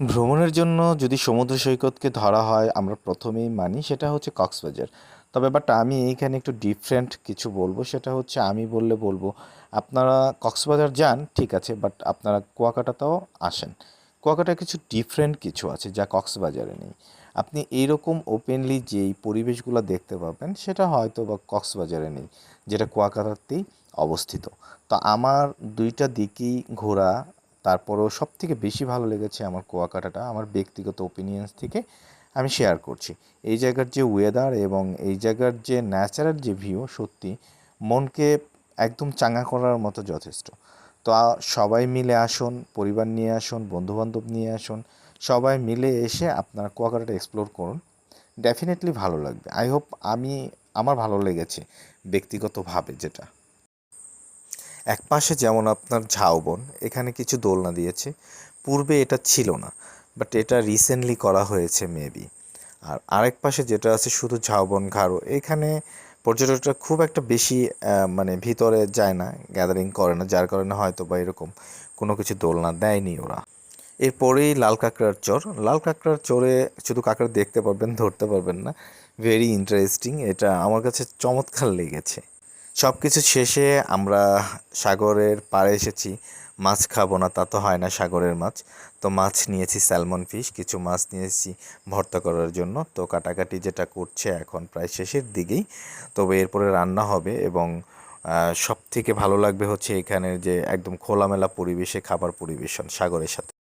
ভ্রমণের জন্য যদি সমুদ্র সৈকতকে ধরা হয়, আমরা প্রথমেই মানি সেটা হচ্ছে কক্সবাজার। তবে বাট আমি এইখানে একটু ডিফারেন্ট কিছু বলব, সেটা হচ্ছে আমি বললে বলব, আপনারা কক্সবাজার যান, ঠিক আছে বাট আপনারা কুয়াকাটাতেও আসেন। কুয়াকাটায় কিছু ডিফারেন্ট কিছু আছে যা কক্সবাজারে নেই। আপনি এইরকম ওপেনলি যেই পরিবেশগুলো দেখতে পাবেন, সেটা হয়তো বা কক্সবাজারে নেই, যেটা কুয়াকাটাতেই অবস্থিত। তো আমার দুইটা দিকই ঘোরা তারপরেও সব থেকে বেশি ভালো লেগেছে আমার কুয়াকাটাটা, আমার ব্যক্তিগত ওপিনিয়ন্স থেকে আমি শেয়ার করছি। এই জায়গার যে ওয়েদার এবং এই জায়গার যে ন্যাচারাল যে ভিউ সত্যি মনকে একদম চাঙ্গা করার মতো যথেষ্ট। তো সবাই মিলে আসুন, পরিবার নিয়ে আসুন, বন্ধুবান্ধব নিয়ে আসুন, সবাই মিলে এসে আপনার কুয়াকাটাটা এক্সপ্লোর করুন। ডেফিনেটলি ভালো লাগবে। আই হোপ আমি, আমার ভালো লেগেছে ব্যক্তিগতভাবে যেটা। এক পাশে যেমন আপনার ঝাউবন, এখানে কিছু দোলনা দিয়েছে। পূর্বে এটা ছিল না বাট এটা রিসেন্টলি করা হয়েছে মেবি আর আরেক পাশে যেটা আছে শুধু ঝাউবন ঘাড়ো এখানে পর্যটকরা খুব একটা বেশি মানে ভিতরে যায় না গ্যাদারিং করে না, যার কারণে হয়তো বা এরকম কোনো কিছু দোলনা দেয়নি ওরা। এরপরেই লাল কাঁকড়ার চর লাল কাঁকড়ার চরে শুধু কাঁকড়া দেখতে পারবেন, ধরতে পারবেন না। ভেরি ইন্টারেস্টিং এটা আমার কাছে চমৎকার লেগেছে। সব কিছু শেষে আমরা সাগরের পাড়ে এসেছি। মাছ খাব না, তা তো হয় না সাগরের মাছ। তো মাছ নিয়েছি, স্যালমন ফিশ, কিছু মাছ নিয়েছি ভর্তা করার জন্য। তো কাটাকাটি যেটা করছে এখন প্রায় শেষের দিকেই। তবে এরপরে রান্না হবে এবং সব থেকে ভালো লাগবে হচ্ছে এখানের যে একদম খোলামেলা পরিবেশে খাবার পরিবেশন সাগরের সাথে।